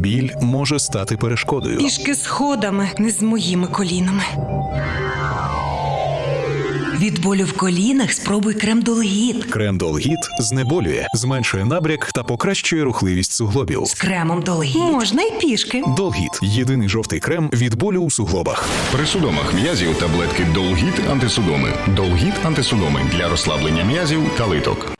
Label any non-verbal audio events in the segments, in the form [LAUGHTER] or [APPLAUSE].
Біль може стати перешкодою. Пішки сходами, не з моїми колінами. Від болю в колінах спробуй крем Долгіт. Крем Долгіт знеболює, зменшує набряк та покращує рухливість суглобів. З кремом Долгіт. Можна й пішки. Долгіт єдиний жовтий крем від болю у суглобах. При судомах м'язів таблетки Долгіт антисудоми. Долгіт антисудоми для розслаблення м'язів та литок.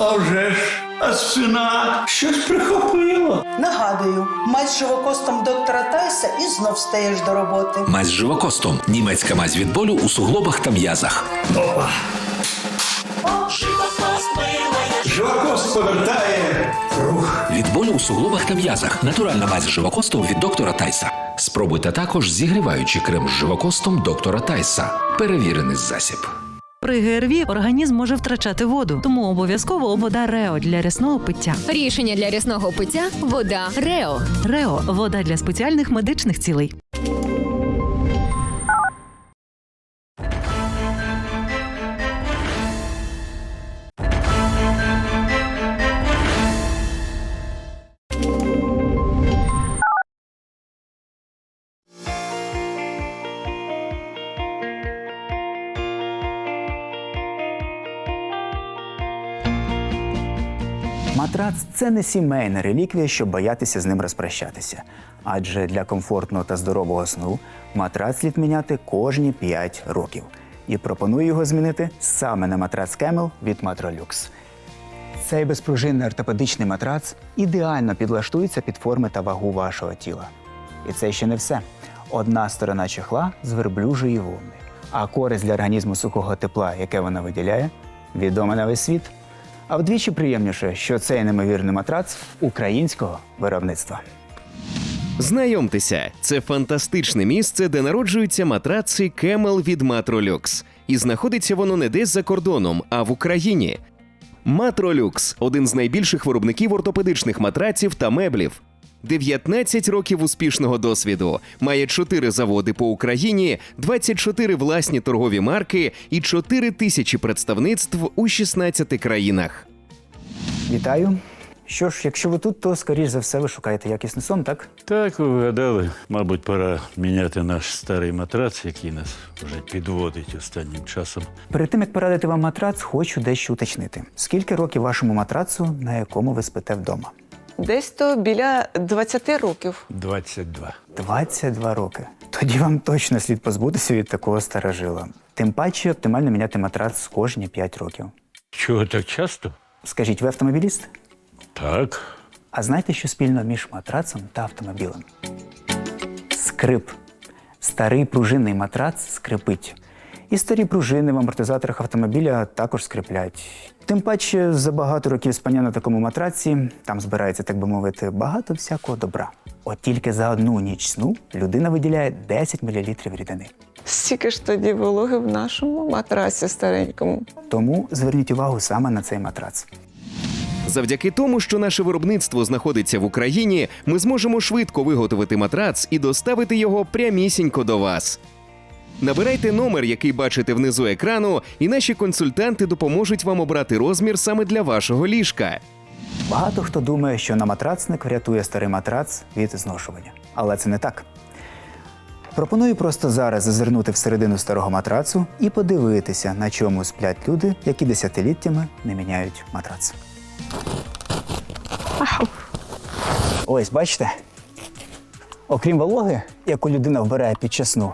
А вже ж, а сина щось прихопило. Нагадую, мать з живокостом доктора Тайса і знов стаєш до роботи. Мазь з живокостом. Німецька мазь від болю у суглобах та м'язах. Опа. Живокост повертає рух. Від болю у суглобах та м'язах. Натуральна мазь з живокостом від доктора Тайса. Спробуйте також зігріваючий крем з живокостом доктора Тайса. Перевірений засіб. При ГРВІ організм може втрачати воду, тому обов'язково вода Рео для рясного пиття. Рішення для рясного пиття вода Рео. Рео вода для спеціальних медичних цілей. Матрац це не сімейна реліквія, щоб боятися з ним розпрощатися. Адже для комфортного та здорового сну матрац слід міняти кожні 5 років. І пропоную його змінити саме на матрац Camel від Matrolux. Цей безпружинний ортопедичний матрац ідеально підлаштується під форми та вагу вашого тіла. І це ще не все. Одна сторона чехла з верблюжої вовни, а користь для організму сухого тепла, яке вона виділяє, відома на весь світ. А вдвічі приємніше, що цей неймовірний матрац українського виробництва. Знайомтеся, це фантастичне місце, де народжуються матраци Кемел від Matrolux. І знаходиться воно не десь за кордоном, а в Україні. Матролюкс – один з найбільших виробників ортопедичних матраців та меблів. 19 років успішного досвіду, має 4 заводи по Україні, 24 власні торгові марки і 4 тисячі представництв у 16 країнах. Вітаю! Що ж, якщо ви тут, то скоріш за все ви шукаєте якісний сон, так? Так, ви вгадали. Мабуть, пора міняти наш старий матрац, який нас вже підводить останнім часом. Перед тим як порадити вам матрац, хочу дещо уточнити. Скільки років вашому матрацу, на якому ви спите вдома? Десь то біля 20 років. 22. 22 роки. Тоді вам точно слід позбутися від такого старожила. Тим паче оптимально міняти матрац кожні 5 років. Чого так часто? Скажіть, ви автомобіліст? Так. А знаєте, що спільно між матрацом та автомобілем? Скрип. Старий пружинний матрац скрипить. І старі пружини в амортизаторах автомобіля також скриплять. Тим паче, за багато років спання на такому матраці там збирається, так би мовити, багато всякого добра. От тільки за одну ніч сну людина виділяє 10 мл рідини. Стільки ж тоді вологи в нашому матрасі старенькому. Тому зверніть увагу саме на цей матрац. Завдяки тому, що наше виробництво знаходиться в Україні, ми зможемо швидко виготовити матрац і доставити його прямісінько до вас. Набирайте номер, який бачите внизу екрану, і наші консультанти допоможуть вам обрати розмір саме для вашого ліжка. Багато хто думає, що на матрацник врятує старий матрац від зношування. Але це не так. Пропоную просто зараз зазирнути всередину старого матрацу і подивитися, на чому сплять люди, які десятиліттями не міняють матрац. Ось, бачите? Окрім вологи, яку людина вбирає під час сну,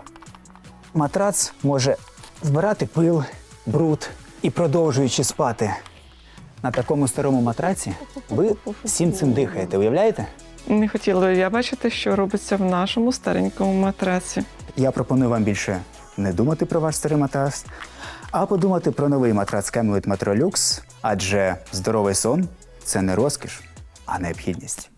матрац може вбирати пил, бруд і продовжуючи спати. На такому старому матраці ви всім цим дихаєте, уявляєте? Не хотіла я бачити, що робиться в нашому старенькому матраці. Я пропоную вам більше не думати про ваш старий матрац, а подумати про новий матрац Camel від Matrolux, адже здоровий сон це не розкіш, а необхідність.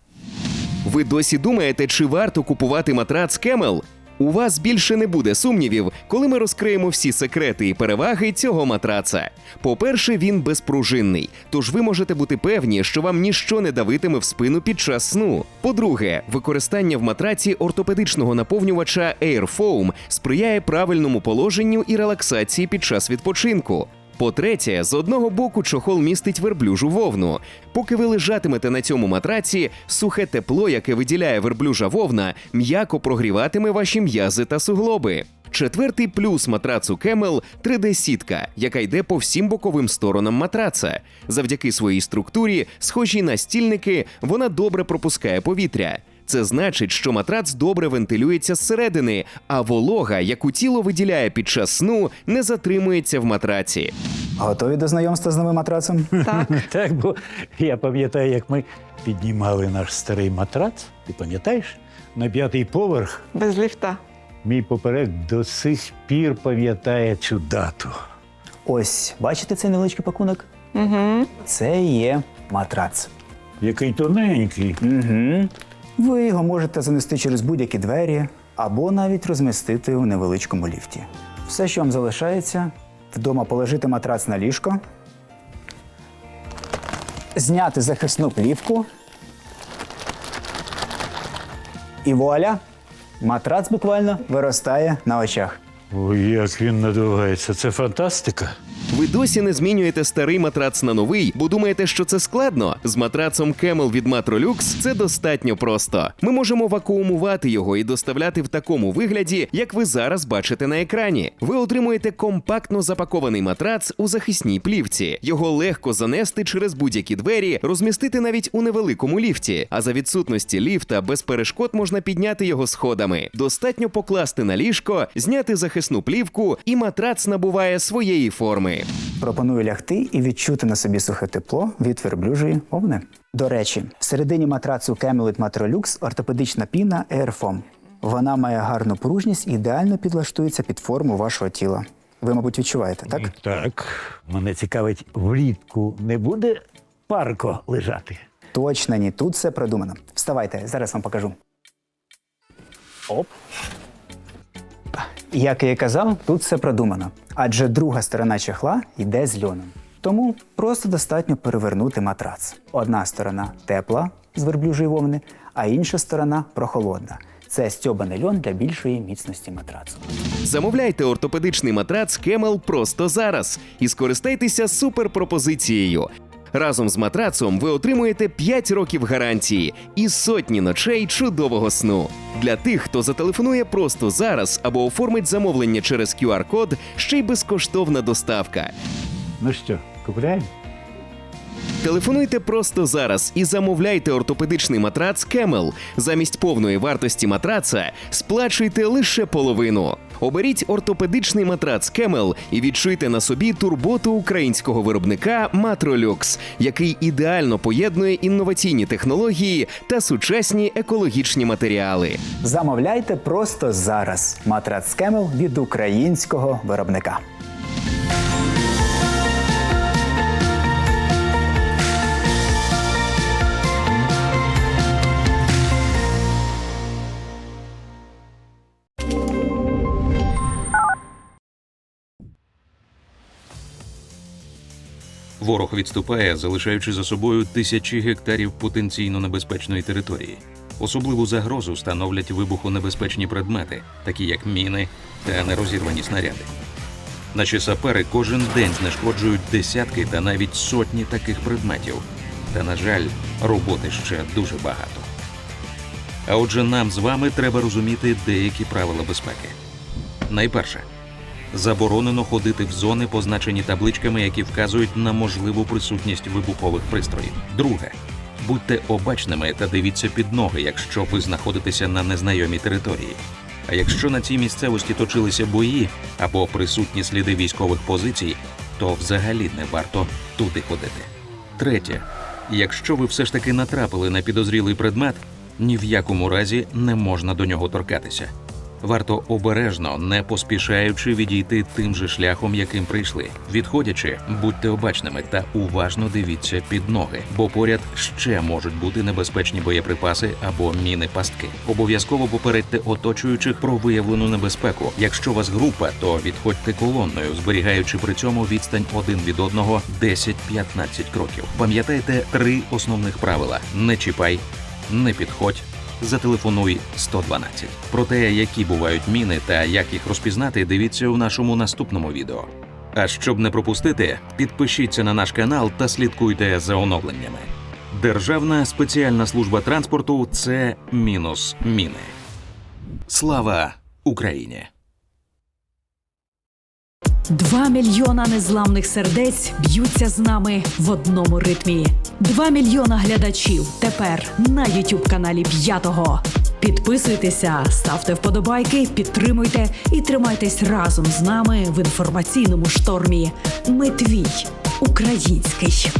Ви досі думаєте, чи варто купувати матрац Кемел? У вас більше не буде сумнівів, коли ми розкриємо всі секрети і переваги цього матраца. По-перше, він безпружинний, тож ви можете бути певні, що вам ніщо не давитиме в спину під час сну. По-друге, використання в матраці ортопедичного наповнювача AirFoam сприяє правильному положенню і релаксації під час відпочинку. По-третє, з одного боку чохол містить верблюжу вовну. Поки ви лежатимете на цьому матраці, сухе тепло, яке виділяє верблюжа вовна, м'яко прогріватиме ваші м'язи та суглоби. Четвертий плюс матрацу Camel – 3D-сітка, яка йде по всім боковим сторонам матраца. Завдяки своїй структурі, схожій на стільники, вона добре пропускає повітря. Це значить, що матрац добре вентилюється зсередини, а волога, яку тіло виділяє під час сну, не затримується в матраці. Готові до знайомства з новим матрацом? Так. [LAUGHS] так, бо я пам'ятаю, як ми піднімали наш старий матрац, ти пам'ятаєш? На п'ятий поверх Без ліфта. мій поперек до сих пір пам'ятає цю дату. Ось, бачите цей невеличкий пакунок? Угу. Це є матрац. Який тоненький. Угу. Ви його можете занести через будь-які двері або навіть розмістити у невеличкому ліфті. Все, що вам залишається, вдома положити матрац на ліжко, зняти захисну плівку. І вуаля! Матрац буквально виростає на очах. Ой, як він надувається. Це фантастика. Ви досі не змінюєте старий матрац на новий, бо думаєте, що це складно? З матрацом Camel від Matrolux це достатньо просто. Ми можемо вакуумувати його і доставляти в такому вигляді, як ви зараз бачите на екрані. Ви отримуєте компактно запакований матрац у захисній плівці. Його легко занести через будь-які двері, розмістити навіть у невеликому ліфті. А за відсутності ліфта без перешкод можна підняти його сходами. Достатньо покласти на ліжко, зняти захисну плівку, і матрац набуває своєї форми. Пропоную лягти і відчути на собі сухе тепло від верблюжої вовни. До речі, всередині матрацу Camelot Matrolux ортопедична піна Airfoam. Вона має гарну пружність і ідеально підлаштується під форму вашого тіла. Ви, мабуть, відчуваєте, так? Так. Мене цікавить, влітку не буде парко лежати. Точно ні, тут все продумано. Вставайте, зараз вам покажу. Оп. Як я і казав, тут все продумано. Адже друга сторона чехла йде з льоном. Тому просто достатньо перевернути матрац. Одна сторона тепла з верблюжої вовни, а інша сторона прохолодна. Це стьобаний льон для більшої міцності матрацу. Замовляйте ортопедичний матрац Camel просто зараз і скористайтеся суперпропозицією. Разом з матрацом ви отримуєте 5 років гарантії і сотні ночей чудового сну. Для тих, хто зателефонує просто зараз або оформить замовлення через QR-код, ще й безкоштовна доставка. Ну що, купляємо? Телефонуйте просто зараз і замовляйте ортопедичний матрац Camel. Замість повної вартості матраца сплачуйте лише половину. Оберіть ортопедичний матрац Camel і відчуйте на собі турботу українського виробника Matrolux, який ідеально поєднує інноваційні технології та сучасні екологічні матеріали. Замовляйте просто зараз. Матрац Camel від українського виробника. Ворог відступає, залишаючи за собою тисячі гектарів потенційно небезпечної території. Особливу загрозу становлять вибухонебезпечні предмети, такі як міни та нерозірвані снаряди. Наші сапери кожен день знешкоджують десятки та навіть сотні таких предметів. Та, на жаль, роботи ще дуже багато. А отже, нам з вами треба розуміти деякі правила безпеки. Найперше, заборонено ходити в зони, позначені табличками, які вказують на можливу присутність вибухових пристроїв. Друге, будьте обачними та дивіться під ноги, якщо ви знаходитеся на незнайомій території. А якщо на цій місцевості точилися бої або присутні сліди військових позицій, то взагалі не варто туди ходити. Третє, якщо ви все ж таки натрапили на підозрілий предмет, ні в якому разі не можна до нього торкатися. Варто обережно, не поспішаючи відійти тим же шляхом, яким прийшли. Відходячи, будьте обачними та уважно дивіться під ноги, бо поряд ще можуть бути небезпечні боєприпаси або міни пастки. Обов'язково попередьте оточуючих про виявлену небезпеку. Якщо вас група, то відходьте колонною, зберігаючи при цьому відстань один від одного 10-15 кроків. Пам'ятайте три основних правила: не чіпай, не підходь. Зателефонуй 112. Про те, які бувають міни та як їх розпізнати, дивіться у нашому наступному відео. А щоб не пропустити, підпишіться на наш канал та слідкуйте за оновленнями. Державна спеціальна служба транспорту це мінус міни. Слава Україні! Два мільйона незламних сердець б'ються з нами в одному ритмі. Два мільйона глядачів тепер на Ютуб каналі П'ятого. Підписуйтеся, ставте вподобайки, підтримуйте і тримайтесь разом з нами в інформаційному штормі. Ми твій український.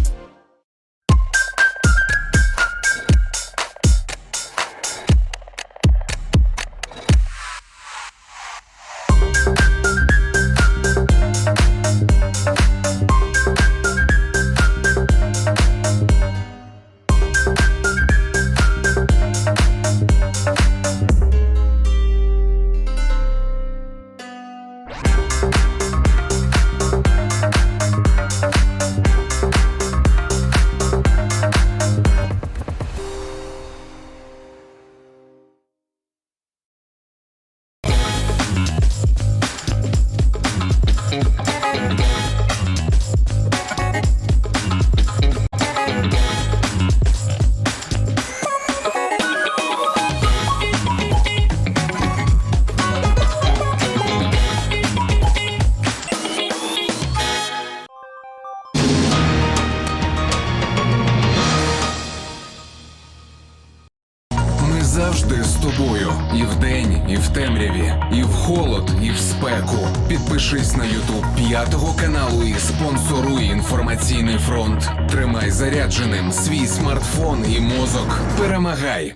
Підпишись на Ютуб п'ятого каналу і спонсоруй інформаційний фронт. Тримай зарядженим свій смартфон і мозок. Перемагай!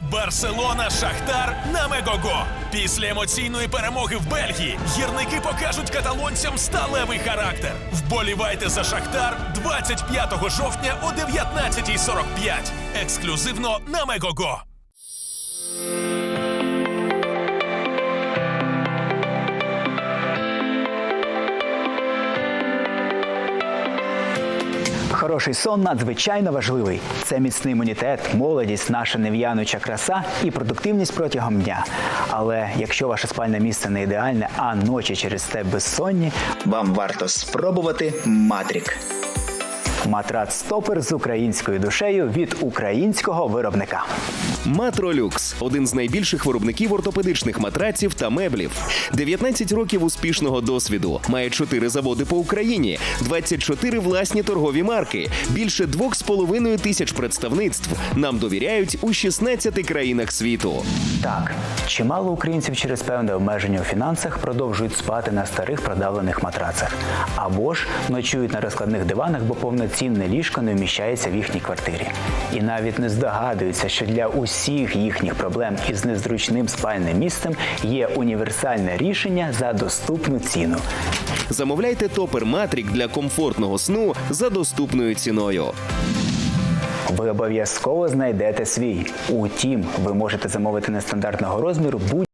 Барселона Шахтар на Мегого. Після емоційної перемоги в Бельгії гірники покажуть каталонцям сталевий характер. Вболівайте за Шахтар 25 жовтня о 19.45. Ексклюзивно на Мегого. Хороший сон надзвичайно важливий. Це міцний імунітет, молодість, наша нев'януча краса і продуктивність протягом дня. Але якщо ваше спальне місце не ідеальне, а ночі через це безсонні, вам варто спробувати матрік. Матрац стопер з українською душею від українського виробника. Матролюкс один з найбільших виробників ортопедичних матраців та меблів. 19 років успішного досвіду. Має 4 заводи по Україні, 24 власні торгові марки, більше 2,5 тисяч представництв. Нам довіряють у 16 країнах світу. Так, чимало українців через певне обмеження у фінансах продовжують спати на старих продавлених матрацах або ж ночують на розкладних диванах, бо повноцінне ліжко не вміщається в їхній квартирі. І навіть не здогадуються, що для усіх їхніх проблем із незручним спальним місцем є універсальне рішення за доступну ціну. Замовляйте топер Матрік для комфортного сну за доступною ціною. Ви обов'язково знайдете свій. Утім, ви можете замовити нестандартного розміру будь